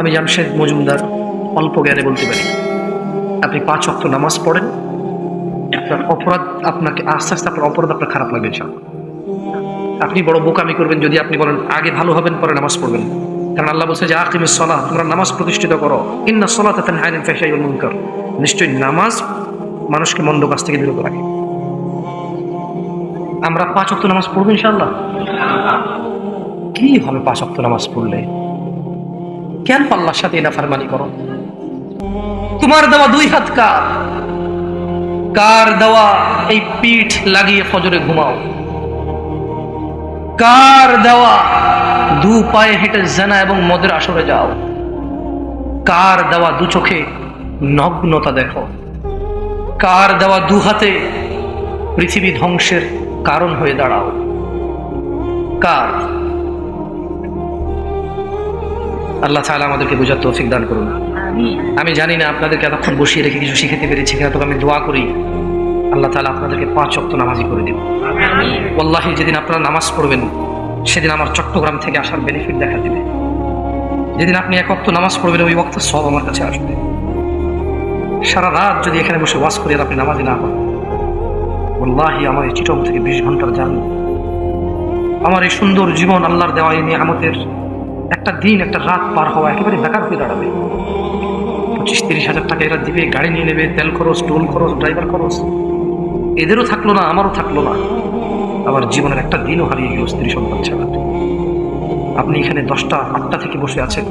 আমি জামশেদ মজুমদার অল্প জ্ঞানে বলতে পারি। আপনি পাঁচ অক্ত নামাজ পড়েন, আপনার অপরাধ আপনাকে, আস্তে আস্তে আপনার অপরাধ আপনার খারাপ লাগবে। আপনি বড় বোকামি করবেন, যদি আপনি বলেন আগে ভালো হবেন, পরে নামাজ পড়বেন। কারণ আল্লাহ বলছে যে আকিমের সলাহ, তোমরা নামাজ প্রতিষ্ঠিত করো। ইন্না সলাহ তাতে হাইন ফেসাই মুনকার। নিশ্চয়ই নামাজ মানুষকে মন্দ কাছ থেকে বিরত রাখে। আমরা পাঁচ অক্ত নামাজ পড়ব ইনশাআল্লাহ? কি হবে পাঁচ অক্ত নামাজ পড়লে? কেন আল্লাহর সাথে না ফারমানি করো? তোমার দেওয়া দুই হাত কার? কার দেওয়া এই পিঠ লাগিয়ে ফজরে ঘুমাও? কার দেওয়া দু পায়ে হেঁটে জানা এবং মদের আসরে যাও? কার দেওয়া দু চোখে নগ্নতা দেখো? কার দেওয়া দু হাতে পৃথিবী ধ্বংসের কারণ হয়ে দাঁড়াও? কার? আল্লাহ তাআলা আমাদেরকে বোঝার তৌফিক দান করুন। আমি জানি না আপনাদেরকে এতক্ষণ বসিয়ে রেখে কিছু শিখাতে পেরেছি কিনা তবে আমি দোয়া করি আল্লাহ তাআলা আপনাদেরকে পাঁচ অক্ত নামাজি করে দিন ওল্লাহি যেদিন আপনারা নামাজ পড়বেন সেদিন আমার চট্টগ্রাম থেকে আসার বেনিফিট দেখা দেবে। যেদিন আপনি এক অক্ত নামাজ পড়বেন ওই অক্ত সব আমার কাছে আসবে। সারা রাত যদি এখানে বসে ওয়াজ করি আর আপনি নামাজি না হন ওল্লাহি আমার এই চিটং থেকে বিশ ঘণ্টার জার্নি। আমার এই সুন্দর জীবন আল্লাহর দেওয়া এই নিয়ামতের একটা দিন, একটা রাত পার হওয়া একেবারে বেকার হয়ে দাঁড়াবে। পঁচিশ, তিরিশ হাজার টাকা এরা দিবে, গাড়ি নিয়ে নেবে, তেল খরচ, টোল খরচ, ড্রাইভার খরচ। এদেরও থাকল না, আমারও থাকল না। আমার জীবনের একটা দিনও হারিয়ে গেল স্ত্রী সন্তান ছাড়া। আপনি এখানে দশটা, আটটা থেকে বসে আছেন।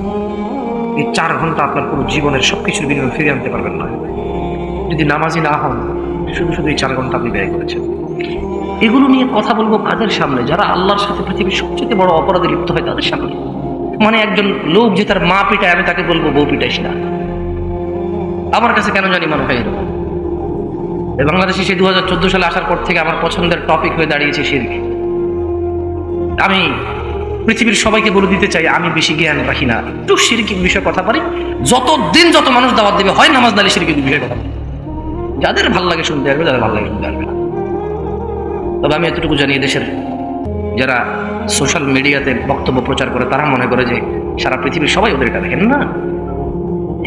এই চার ঘণ্টা আপনার পুরো জীবনের সব কিছুর বিনিময়ে ফিরে আনতে পারবেন না। যদি নামাজি না হন, শুধু শুধু এই চার ঘণ্টা আপনি ব্যয় করেছেন। এগুলো নিয়ে কথা বলব কাদের সামনে? যারা আল্লাহর সাথে পৃথিবীর সবচেয়ে বড় অপরাধে লিপ্ত হয় তাদের সামনে। মানে একজন লোক যে তার মা পিটায়, আমি তাকে বলব, বউ পিটাইস না। আমার কাছে কেন জানি মনে হয় এরকম? বাংলাদেশে সেই দু সালে আসার পর থেকে আমার পছন্দের টপিক হয়ে দাঁড়িয়েছে শিরক। আমি পৃথিবীর সবাইকে বলে দিতে চাই, আমি বেশি জ্ঞান রাখি না। একটু সিরকির বিষয়ে কথা পারি যত দিন যত মানুষ দাওয়াত দেবে, হয় নামাজ দালি সিরকির বিষয়ে কথা যাদের ভালো লাগে শুনতে আসবে, যাদের ভালো লাগে শুনতে আসবে তবে আমি এতটুকু জানি দেশের যারা সোশ্যাল মিডিয়াতে বক্তব্য প্রচার করে, তারা মনে করে যে সারা পৃথিবীর সবাই ওদের এটা দেখেন না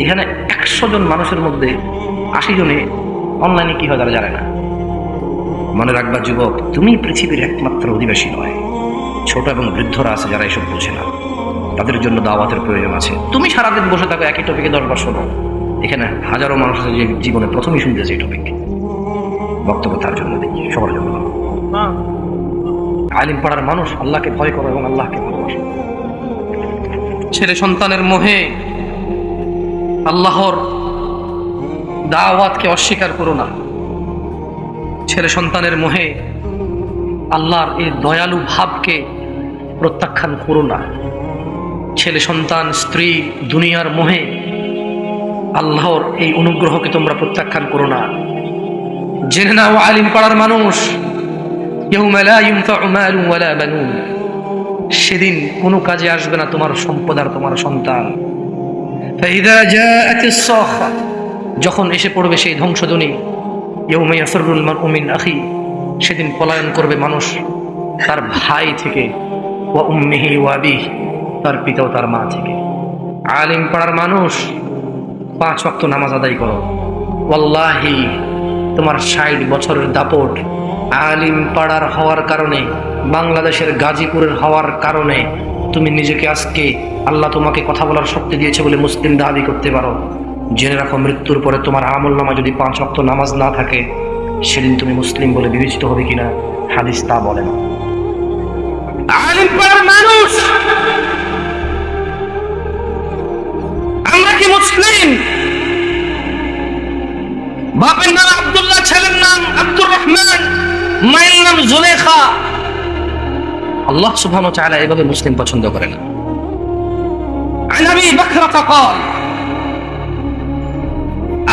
এখানে একশো জন মানুষের মধ্যে আশি জনে অনলাইনে কি হয় তারা জানে না। মনে রাখবা যুবক, তুমি পৃথিবীর একমাত্র অধিবাসী নয়। ছোট এবং বৃদ্ধরা আছে যারা এসব বোঝে না। তাদের জন্য দাওয়াতের প্রয়োজন আছে। তুমি সারাদিন বসে থাকো, একই টপিকে দশবার শোনো। এখানে হাজারো মানুষ আছে যে জীবনে প্রথমেই শুনতেছে এই টপিক বক্তব্য তার জন্য দেখি সবার জন্য। আলিম পাড়ার মানুষ আল্লাহকে ভয় করো এবং আল্লাহকে ভালোবাসো। ছেলে সন্তানের মোহে আল্লাহর দাওয়াতকে অস্বীকার করো না। ছেলে সন্তানের মোহে আল্লাহর এই দয়ালু ভাবকে প্রত্যাখ্যান করো না। ছেলে সন্তান, স্ত্রী, দুনিয়ার মোহে আল্লাহর এই অনুগ্রহকে তোমরা প্রত্যাখ্যান করো না। জেনে নাও আলিম পাড়ার মানুষ সেদিন কোনো কাজে আসবে না তোমার সম্পদ আর তোমার সন্তান। যখন এসে পড়বে সেই ধ্বংসধ্বনি আখি সেদিন পলায়ন করবে মানুষ তার ভাই থেকে ওয়া ওয়াবি তার পিতা ও তার মা থেকে। আলিম পাড়ার মানুষ, পাঁচ অক্ত নামাজ আদায় করো। ওয়াল্লাহি, তোমার ষাট বছরের দাপট আলিম পাড়ার হওয়ার কারণে, বাংলাদেশের গাজীপুরের হওয়ার কারণে তুমি নিজেকে আজকে আল্লাহ তোমাকে কথা বলার শক্তি দিয়েছে বলে মুসলিম দাবি করতে পারো। জেনে রাখো, মৃত্যুর পরে তোমার আমল নামা যদি পাঁচ অক্ত নামাজ না থাকে, সেদিন তুমি মুসলিম বলে বিবেচিত হবে কিনা? হাদিস তা বলে না। আলিম পাড়ার মানুষ! কি মুসলিম? বাপের নাম আব্দুল্লাহ, ছেলের নাম আব্দুর রহমান। মায়ের নাম জুলেখা আল্লাহ সুবহানাহু ওয়া তাআলা এভাবে মুসলিম পছন্দ করে না عن ابي بكر قال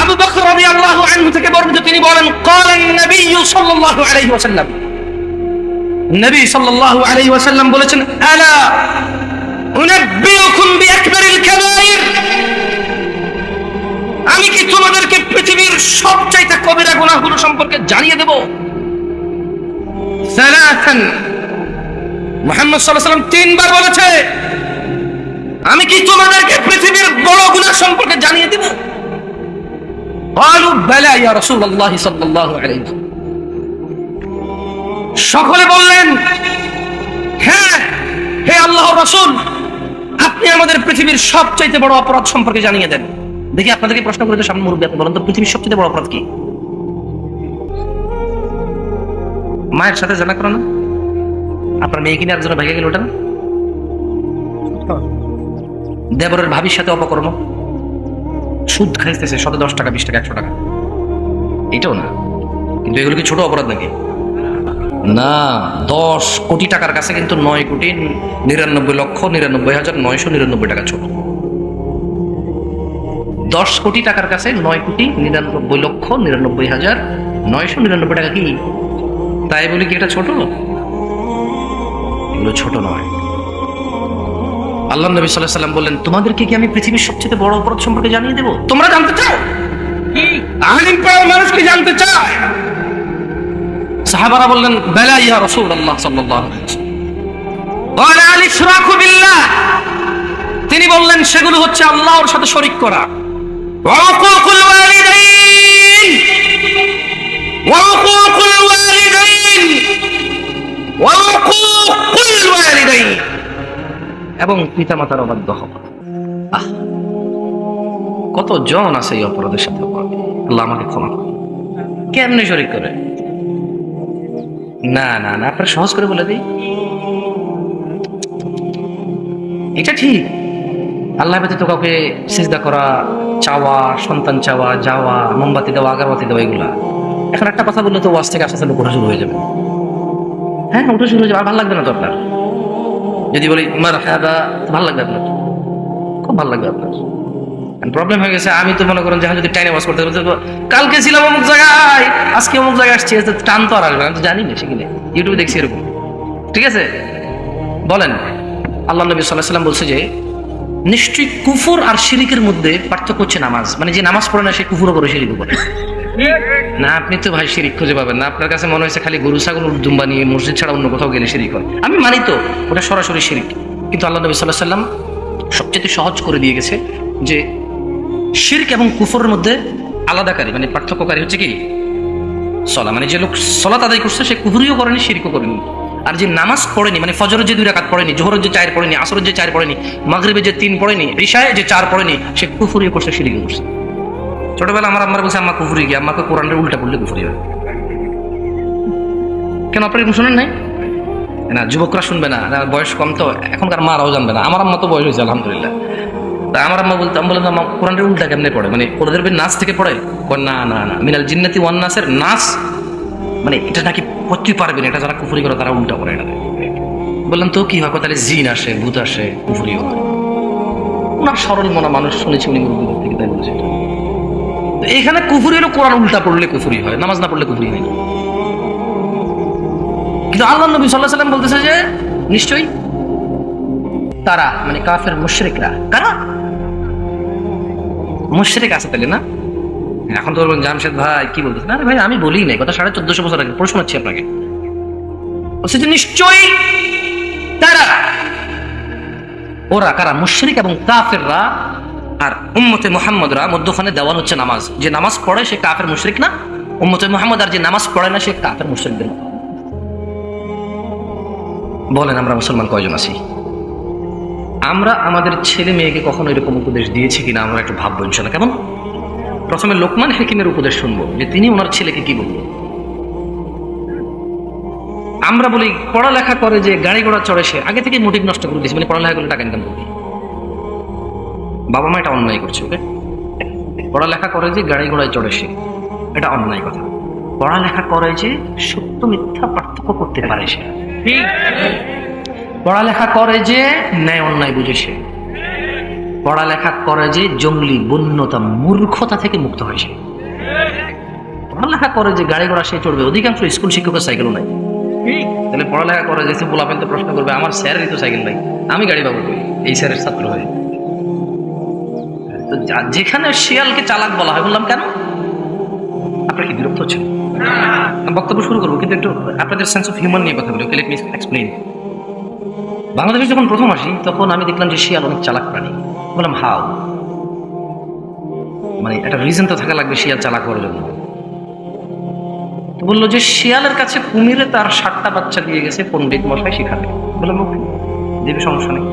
আবু বকর রাদিয়াল্লাহু আনহু থেকে বর্ণিত তিনি বলেন قال النبي صلى الله عليه وسلم নবী সাল্লাল্লাহু আলাইহি ওয়াসাল্লাম বলেছেন আলা উনাব্বিউকুম বিআকবারিল কাবাইর আমি কি তোমাদেরকে পৃথিবীর সবচাইতে কবিরা গুনাহগুলো সম্পর্কে জানিয়ে দেব সালাসান মোহাম্মদ সাল্লাম তিনবার বলেছে, আমি কি তোমাদেরকে পৃথিবীর বড় গুণা সম্পর্কে জানিয়ে দিব? সকলে বললেন হ্যাঁ হে আল্লাহ রসুল, আপনি আমাদের পৃথিবীর সবচাইতে বড় অপরাধ সম্পর্কে জানিয়ে দেন। দেখি আপনাদেরকে প্রশ্ন করে সামনে মুরব্বী বলেন তো, পৃথিবীর সবচেয়ে বড় অপরাধ কি? মায়ের সাথে জানা করো না। আপনার মেয়ে কিনে একজনের ভেঙে গেল ওটা না? দেবরের ভাবির সাথে অপকর্ম। সুদ খাইতেছে, শত দশ টাকা, বিশ টাকা, একশো টাকা। এটাও না। কিন্তু এগুলো কি ছোট অপরাধ নাকি? না, দশ কোটি টাকার কাছে কিন্তু নয় কোটি নিরানব্বই লক্ষ, নিরানব্বই হাজার নয়শো নিরানব্বই টাকা ছোট। দশ কোটি টাকার কাছে নয় কোটি নিরানব্বই লক্ষ, নিরানব্বই হাজার নয়শো নিরানব্বই টাকা কি? তাই বলি কি এটা ছোট? এগুলো ছোট নয়। আল্লাহ নবী সাল্লাহ সাল্লাম বললেন তোমাদেরকে কি আমি পৃথিবীর সবচেয়ে বড় অপরাধ সম্পর্কে জানিয়ে দেবো? তোমরা জানতে চাও? আলিম পাড়ার মানুষ কি জানতে চায়। সাহাবারা বললেন বেলা ইয়া রসুল আল্লাহ তিনি বললেন সেগুলো হচ্ছে আল্লাহর সাথে শরীক করা। ওয়াকুকুল ওয়ালিদাইন। ওয়াকুকুল ওয়ালিদাইন ওয়াকুকুল ওয়ালিদাইন। এবং পিতামাতার অবাধ্য হওয়া। কত জন আছে এই অপরাধের সাথে আল্লাহ আমাকে ক্ষমা করুন। কেমনে শরীক করে? না না না, আপনার সহজ করে বলে দিই। এটা ঠিক। আল্লাহ ব্যতীত কাউকে সিজদা করা, চাওয়া, সন্তান চাওয়া, যাওয়া, মোমবাতি দেওয়া, আগারবাতি দেওয়া, এগুলা। এখন একটা কথা বললে তো ওয়াজ থেকে আস্তে আস্তে ওঠা শুরু হয়ে যাবে। হ্যাঁ ওঠা শুরু হয়ে যাবে, আর ভালো লাগবে না তো আপনার? যদি বলি মার হ্যাঁ ভালো লাগবে আপনার? খুব ভালো লাগবে আপনার। প্রবলেম হয়ে গেছে, আমি তো মনে করেন যে যদি টাইনে ওয়াজ করতে কালকে ছিলাম অমুক জায়গায়, আজকে অমুক জায়গায় আসছি টান তো আর আসবে আমি তো জানি না সেখানে ইউটিউবে দেখছি এরকম। ঠিক আছে? বলেন, আল্লাহ নবী সাল্লাহ সাল্লাম বলছে যে, নিশ্চয়ই কুফর আর শিরিকের মধ্যে পার্থক্য হচ্ছে নামাজ। মানে যে নামাজ পড়ে না, সে কুফুরও করে শিরিকও করে না, আপনি তো ভাই শিরিক খুঁজে পাবেন না। আপনার কাছে মনে হয়েছে খালি গরু, ছাগল দুম্বা নিয়ে মসজিদ ছাড়া অন্য কোথাও গেলে শিরিক হয়। আমি মানি তো, ওটা সরাসরি শিরিক। কিন্তু আল্লাহ নবী সাল্লাহ সাল্লাম সবচেয়ে সহজ করে দিয়ে গেছে যে শিরক এবং কুফরের মধ্যে আলাদাকারী মানে পার্থক্যকারী হচ্ছে কি? সলা মানে যে লোক সলাত আদায় করছে, সে কুহুরিও করেনি, শিরকও করেনি। আর যে নামাজ পড়েনি মানে ফজরের যে দুই রাকাত পড়েনি, জোহরের যে চার পড়েনি, আসরের যে চার পড়েনি, মাগরিবের যে তিন পড়েনি রিসায় যে চার পড়েনি, সে কুফুরিও করছে, শিরিকও করছে। ছোটবেলা আমার আম্মার বলছে, আম্মা কুফুরি গিয়ে আম্মাকে কোরআনের উল্টা পড়লে কুফুরি হয়। কেন, আপনার এরকম শোনেন নাই? না, যুবকরা শুনবে না বয়স কম তো, এখনকার মারাও জানবে না। আমার আম্মা তো বয়স হয়েছে, আলহামদুলিল্লাহ। তা আমার আম্মা বলতাম বললাম, আম্মা, কোরআনের উল্টা কেমনে পড়ে? মানে ওদের নাচ থেকে পড়ে? না না না, মিনাল জিন্নাতি ওয়ান নাসের নাচ মানে এটা নাকি পড়তে পারবে না, এটা যারা কুফুরি করে, তারা উল্টা পড়ে এটা বললাম, তো কি হয়? তাহলে জিন আসে, ভূত আসে কুফুরিও হয়। ওনার সরল মনা মানুষ শুনেছি, উনি মুরব্বীদের থেকে, তাই বলছে। এখানে কুফুরি হলো কোরআন উল্টা পড়লে কুফুরি হয়, নামাজ না পড়লে কুফুরি হয় কিন্তু আল্লাহ নবী সাল্লাহ সাল্লাম বলতেছে যে, নিশ্চয়ই তারা মানে কাফের মুশরিকরা, কারা? মুশরিক আছে তাহলে না? এখন তো বলবেন জামশেদ ভাই, কি বলতেছেন আরে ভাই, আমি বলি নাই, কথা সাড়ে চোদ্দশো বছর আগে, প্রশ্ন হচ্ছে আপনাকে। বলছে নিশ্চয়ই তারা, ওরা কারা? মুশরিক এবং কাফেররা আর উম্মতে মোহাম্মদরা মধ্যখানে দেওয়াল হচ্ছে নামাজ। যে নামাজ পড়ে সে কাফের মুশরিক না? উম্মতে মোহাম্মদ আর যে নামাজ পড়ে না, সে কাফের মুশরিকদের। বলেন, আমরা মুসলমান কয়জন আছি? আমরা আমাদের ছেলে মেয়েকে কখনো এরকম উপদেশ দিয়েছি কিনা, আমরা একটু ভাব ভাববো না কেমন? প্রথমে লোকমান হেকিমের উপদেশ শুনব, যে তিনি ওনার ছেলেকে কি বলবেন আমরা বলি, পড়ালেখা করে যে গাড়ি ঘোড়া চড়ে সে, আগে থেকে মোটিভ নষ্ট করে দিয়েছে মানে পড়ালেখা করলে টাকা ইনকাম করবে। বাবা মা এটা অন্যায় করছে ওকে পড়ালেখা করে যে গাড়ি ঘোড়ায় চড়ে সে, এটা অন্যায় কথা। পড়ালেখা করে যে সত্য মিথ্যা পার্থক্য করতে পারে সে। পড়ালেখা করে যে ন্যায় অন্যায় বুঝে সে। পড়ালেখা করে যে জঙ্গলি বন্যতা মূর্খতা থেকে মুক্ত হয় সে। পড়ালেখা করে যে গাড়ি ঘোড়া সে চড়বে, অধিকাংশ স্কুল শিক্ষকের সাইকেলও নাই। তাহলে পড়ালেখা করে যে বলাবেন তো প্রশ্ন করবে, আমার স্যারেরই তো সাইকেল নাই, আমি গাড়ি বাবু এই স্যারের ছাত্র হয়ে। যেখানে শিয়ালকে চালাক বলা হয়, বললাম কেন? আপনার কি বিরক্ত হচ্ছে বক্তব্য শুরু করব, কিন্তু একটু আপনাদের সেন্স অফ হিউমার নিয়ে কথা বলি ওকে লেট মি এক্সপ্লেইন বাংলাদেশে যখন প্রথম আসি, তখন আমি দেখলাম যে শিয়াল অনেক চালাক প্রাণী। বললাম, হাও। মানে একটা রিজন তো থাকা লাগবে শিয়াল চালাক করার জন্য। বলল যে শিয়ালের কাছে কুমিরে তার সাতটা বাচ্চা দিয়ে গেছে, পণ্ডিত মশাই শিখাবে বললাম দেবে সমস্যা নেই।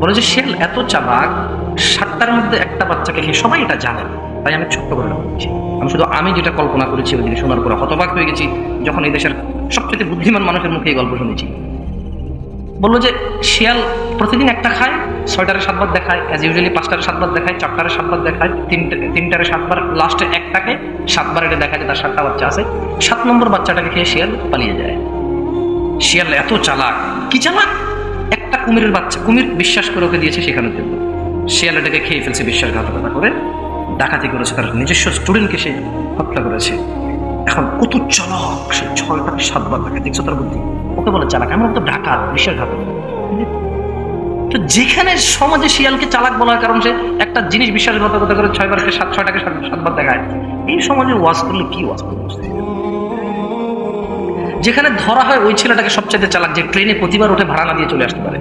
বলে যে, শিয়াল এত চালাক সাতটার মধ্যে একটা বাচ্চাকে খেয়ে সবাই এটা জানে। তাই আমি ছোট্ট করে বলছি আমি শুধু আমি যেটা কল্পনা করেছি ওই দিন শোনার পরে হতবাক হয়ে গেছি, যখন এই দেশের সবচেয়ে বুদ্ধিমান মানুষের মুখে এই গল্প শুনেছি। বলল যে, শিয়াল প্রতিদিন একটা খায়, ছয়টারে সাতবার দেখায় অ্যাজ ইউজুয়ালি পাঁচটারে সাতবার দেখায়, চারটারে সাতবার দেখায়, তিনটে, তিনটারে সাতবার লাস্টে একটাকে সাতবার এটা দেখা যায় তার সাতটা বাচ্চা আছে। সাত নম্বর বাচ্চাটাকে খেয়ে শিয়াল পালিয়ে যায়। শিয়াল এত চালাক। কি চালাক? একটা কুমিরের বাচ্চা। কুমির বিশ্বাস করে ওকে দিয়েছে শেখানোর জন্য। শিয়াল এটাকে খেয়ে ফেলছে বিশ্বাসঘাতকতা করে। ডাকাতি করেছে তার নিজস্ব স্টুডেন্টকে সে হত্যা করেছে। এখন কত চালাক, সে ছয়টাকে সাতবার থাকে দেখছ তার বুদ্ধি। ওকে বলে, চালাক আমার তো ডাকাত বিশ্বাসঘাতক তো যেখানে সমাজে শিয়ালকে চালাক বলার কারণ সে একটা জিনিস বিশ্বাসঘাতকতা করে ছয়বারকে সাত, ছয়টাকে সাত- সাতবার দেখায়। এই সমাজে ওয়াজ করলে কি ওয়াজ না। যেখানে ধরা হয় ওই ছেলেটাকে সবচেয়ে চালাক, যে ট্রেনে প্রতিবার ওঠে ভাড়া না দিয়ে চলে আসতে পারে?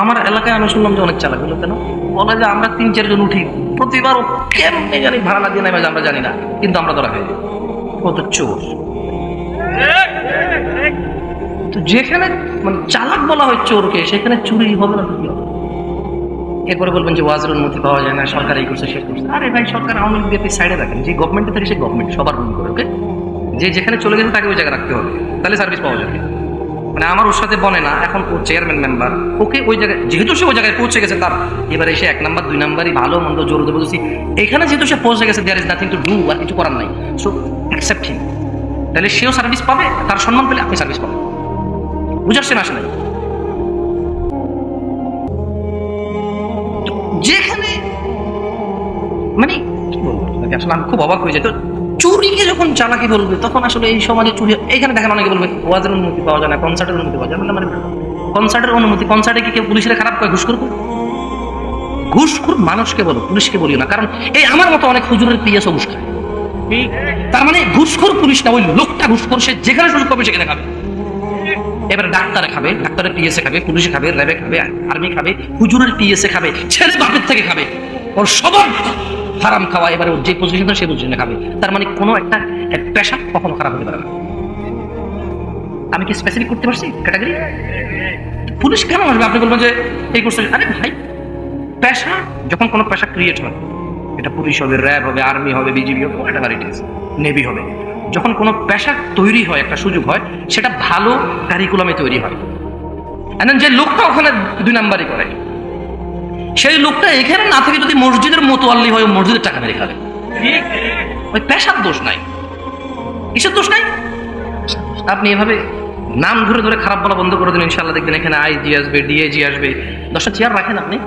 আমার এলাকায় আমি শুনলাম যে অনেক চালাক হলো কেন বলে যে আমরা তিন, চারজন উঠি প্রতিবার কেমনে জানি ভাড়া না দিয়ে নেমে আমরা জানি না, কিন্তু আমরা ধরা হয়ে যাই ও তো চোর। তো যেখানে মানে চালাক বলা হয় চোরকে, সেখানে চুরি হবে না কি এরপরে বলবেন যে ওয়াজের অনুমতি পাওয়া যায় না, সরকার এই করছে, সে করছে। আরে ভাই, সরকার আওয়ামী লীগ দিয়ে সাইডে রাখেন যে গভর্নমেন্টে থাকে সেই গভর্নমেন্ট সবার রুল করে ওকে যে যেখানে চলে গেছে, তাকে ওই জায়গায় রাখতে হবে। তাহলে সার্ভিস পাওয়া যাবে। মানে আমার ওর সাথে বনে না, এখন ও চেয়ারম্যান মেম্বার ওকে ওই জায়গায় যেহেতু সে ওই জায়গায় পৌঁছে গেছে, তার এবার এসে এক নাম্বার, দুই নাম্বারই ভালো মন্দ, জোর জবরদস্তি। এখানে যেহেতু সে পৌঁছে গেছে there is nothing to do আর কিছু করার নাই। সো অ্যাকসেপ্ট হিম তাহলে সেও সার্ভিস পাবে, তার সম্মান পেলে আপনি সার্ভিস পাবেন। বুঝাচ্ছেন আসলে? যেখানে মানে আসলে আমি খুব অবাক হয়ে যাই। তো চুরিকে যখন চালাকি বলবে, তখন আসলে এই সমাজে চুরি এখানে দেখেন অনেকে বলবে, ওয়াজের অনুমতি পাওয়া যায় না, কনসার্টের অনুমতি পাওয়া যায় না। মানে কনসার্টের অনুমতি, কনসার্টে কি কেউ পুলিশের খারাপ করে ঘুষ করব ঘুষখোর মানুষকে বলো, পুলিশকে বলিও না। কারণ এই আমার মতো অনেক হুজুরের পিএসও ঘুষ তার মানে ঘুষখোর পুলিশ না, ওই লোকটা ঘুষখোর সে যেখানে সুযোগ পাবে সেখানে খাবে। এবারে ডাক্তারে খাবে, ডাক্তারের পিএসএ খাবে, পুলিশে খাবে, র্যাবে খাবে, আর্মি খাবে, হুজুরের পিএসএ খাবে, ছেলে বাপের থেকে খাবে। ওর সবার হারাম খাওয়া এবারে যে পজিশন সে পজিশনে খাবে। তার মানে কোনো একটা পেশা কখনো খারাপ হতে পারে না। আমি কি স্পেসিফিক করতে পারছি ক্যাটাগরি পুলিশ কেন আসবে? আপনি বলবেন যে এই করছে আরে ভাই, পেশা, যখন কোনো পেশা ক্রিয়েট হয়, এটা পুলিশ হবে, র্যাব হবে আর্মি হবে বিজিবি হবে হোয়াট ইট ইজ নেভি হবে। যখন কোনো পেশা তৈরি হয়, একটা সুযোগ হয়, সেটা ভালো কারিকুলামে তৈরি হয়। যে লোকটা ওখানে দুই নাম্বারই করে। সেই লোকটা এখানে না থেকে যদি মসজিদের মোতোয়াল্লি হয় মসজিদের টাকা মেরে খাবে। ওই পেশার দোষ নাই। কিসের দোষ নাই? আপনি এভাবে নাম ধরে ধরে খারাপ বলা বন্ধ করে দিন ইনশাল্লাহ দেখবেন এখানে আইজি আসবে ডিএজি আসবে। দশটা চেয়ার রাখেন আপনি।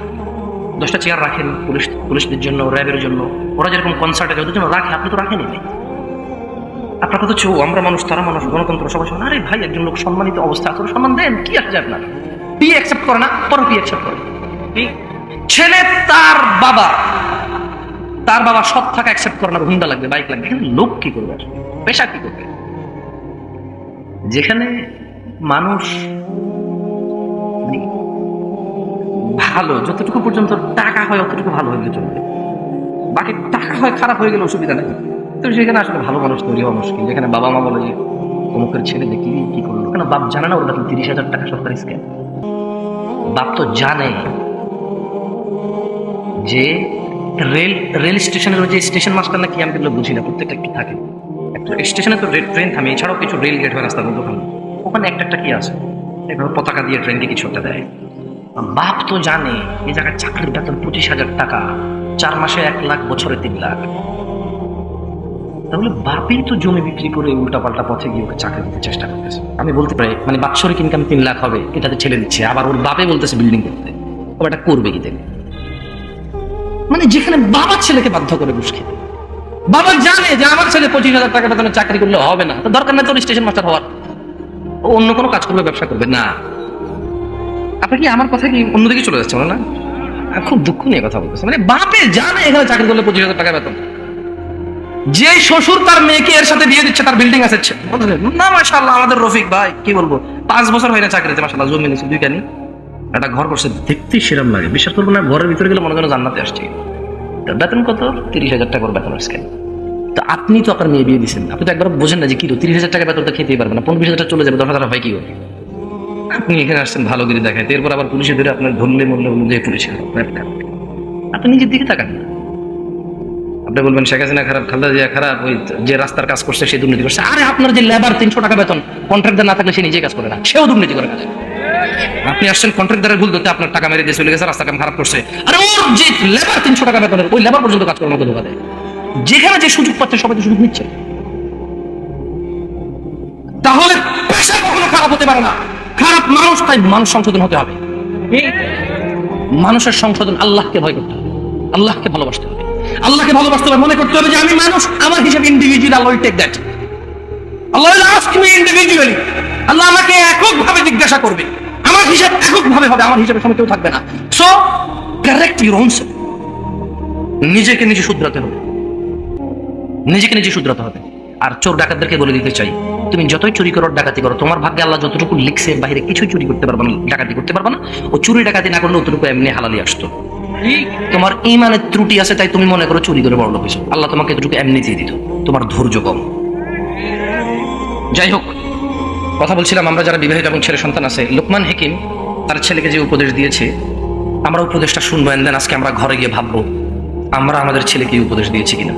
দশটা চেয়ার রাখেন পুলিশ, পুলিশদের জন্য, র্যাবের জন্য। ওরা যেরকম কনসার্টে ওদের জন্য রাখে, আপনি তো রাখেনি আপনার কথা হচ্ছে আমরা মানুষ, তারা মানুষ, গণতন্ত্র, সবাই আরে ভাই, একজন লোক সম্মানিত অবস্থা আছে সম্মান দেন, কি আছে আপনার? পি অ্যাকসেপ্ট করে না, পর পি অ্যাকসেপ্ট করে। ছেলে তার বাবা। তার বাবা সব থাকা অ্যাকসেপ্ট করে না লাগবে বাইক লাগবে। এখানে লোক কি করবে? পেশা কি করবে? যেখানে মানুষ মানে ভালো, যতটুকু পর্যন্ত টাকা হয়, অতটুকু ভালো হয়ে চলবে। বাকি টাকা হয়, খারাপ হয়ে গেলে অসুবিধা নেই। তো সেখানে আসলে ভালো মানুষ তৈরি হওয়া মুশকিল। যেখানে বাবা মা বলে যে, অমুকের ছেলে দেখি কি করল? কেন বাপ জানে না ওর তিরিশ হাজার টাকা সরকারি স্ক্যাম বাপ তো জানে। যে রেল রেল স্টেশনের যে স্টেশন মাস্টার না কি আমি এগুলো বুঝি না, প্রত্যেকটা কি থাকে। একটা স্টেশনে তো রে- ট্রেন থামে, এছাড়াও কিছু রেল গেট হয় রাস্তার মধ্যে ওখানে। ওখানে একটা একটা কি আছে? এভাবে পতাকা দিয়ে ট্রেনকে কিছু একটা দেয়। বাপ তো জানে, এই জায়গায় চাকরির বেতন পঁচিশ হাজার টাকা, চার মাসে এক লাখ, বছরে তিন লাখ। তাহলে বাপেই তো জমি বিক্রি করে উল্টাপাল্টা পথে গিয়ে ওকে চাকরি দিতে চেষ্টা করতেছে। আমি বলতে পারি মানে বাৎসরিক ইনকাম তিন লাখ হবে, এটাতে ছেড়ে দিচ্ছে। আবার ওর বাপে বলতেছে বিল্ডিং করতে। ও এটা করবে কি দেবে মানে যেখানে বাবা ছেলেকে বাধ্য করে ঘুষ খেতে বাবা জানে যে আমার ছেলে পঁচিশ হাজার টাকা বেতনে চাকরি করলে হবে না। দরকার নেই তোর স্টেশন মাস্টার হওয়ার। অন্য কোনো কাজ করবে, ব্যবসা করবে, না। আপনি কি আমার কথা কি অন্যদিকে চলে যাচ্ছে না আমি খুব দুঃখ নিয়ে কথা বলতেছে। মানে বাপে জানে এখানে চাকরি করলে পঁচিশ হাজার টাকা বেতন। যে শ্বশুর তার মেয়েকে এর সাথে বিয়ে দিচ্ছে, তার বিল্ডিং আছে। না মাশাল্লাহ আমাদের রফিক ভাই, কি বলব? পাঁচ বছর হয় না চাকরিতে মাশাল্লাহ জমি নিচ্ছে দুইটা নি একটা ঘর করছে দেখতে সেরম লাগে। বিশ্বাস করব না, ঘরের ভিতরে গেলে মনে করেন জান্নাতে আসছে। বেতন কত? তিরিশ হাজার টাকার বেতন আসছে তো আপনি তো আপনার মেয়ে বিয়ে দিচ্ছেন আপনি তো একবার বোঝেন না যে কি তিরিশ হাজার টাকা বেতন তো খেতেই পারবেন না, পনেরো বিশ হাজার চলে যাবে, দশ হাজার হয় কি হবে আপনি এখানে আসছেন ভালো করে দেখাইতে, এরপর আবার পুলিশে ধরে আপনার ধরলে, মরলে অনুযায়ী পুলিশে আপনি নিজের দিকে তাকান। আপনি বলবেন, শেখ হাসিনা খারাপ, খালদা জিয়া খারাপ, ওই যে রাস্তার কাজ করছে, সে দুর্নীতি করছে। আরে আপনার যে লেবার তিনশো টাকা বেতন কন্ট্রাক্টর না থাকলে সে নিজে কাজ করে না, সেও দুর্নীতি করে কাজ আপনি আসছেন কন্ট্রাক্টরের ভুল ধরতে আপনার টাকা মেরে দিয়ে চলে গেছে রাস্তা কাম খারাপ করছে। আরে ওর যে লেবার তিনশো টাকা বেতনের ওই লেবার পর্যন্ত কাজ করার মতো ধোকা দেয়। যেখানে যে সুযোগ পাচ্ছে সবাই তো সুযোগ নিচ্ছে। তাহলে পেশা কখনো খারাপ হতে পারে না। খারাপ মানুষ তাই মানুষ সংশোধন হতে হবে। মানুষের সংশোধন আল্লাহকে ভয় করতে হবে। আল্লাহকে ভালোবাসতে হবে। আল্লাহকে ভালোবাসতে হবে মনে করতে হবে যে আমি মানুষ আমার হিসাবে individual Allah take that Allah ask me individually Allah আমাকে এককভাবে জিজ্ঞাসা করবে। হিসাব এককভাবে হবে, আমার সময় কেউ থাকবে না। সো কারেক্ট ইউর নিজেকে নিজে শুধরাতে হবে। নিজেকে নিজে শুধরাতে হবে। আর চোর ডাকাতদেরকে বলে দিতে চাই, তুমি যতই চুরি করো, ডাকাতি করো, তোমার ভাগ্যে আল্লাহ যতটুকু লিখছে বাইরে কিছু চুরি করতে পারবে না, ডাকাতি করতে পারবে না। ও চুরি ডাকাতি না করলে অতটুকু এমনি হালালি আসতো। তোমার ইমানের ত্রুটি আছে, তাই তুমি মনে করো চুরি করে বড় লোক আল্লাহ তোমাকে এতটুকু এমনি দিয়ে দিত। তোমার ধৈর্য কম। যাই হোক কথা বলছিলাম, আমরা যারা বিবাহিত এবং ছেলে সন্তান আছে, লোকমান হেকিম তার ছেলেকে যে উপদেশ দিয়েছে, আমরা উপদেশটা শুনব দেন আজকে আমরা ঘরে গিয়ে ভাববো, আমরা আমাদের ছেলেকে উপদেশ দিয়েছি কিনা।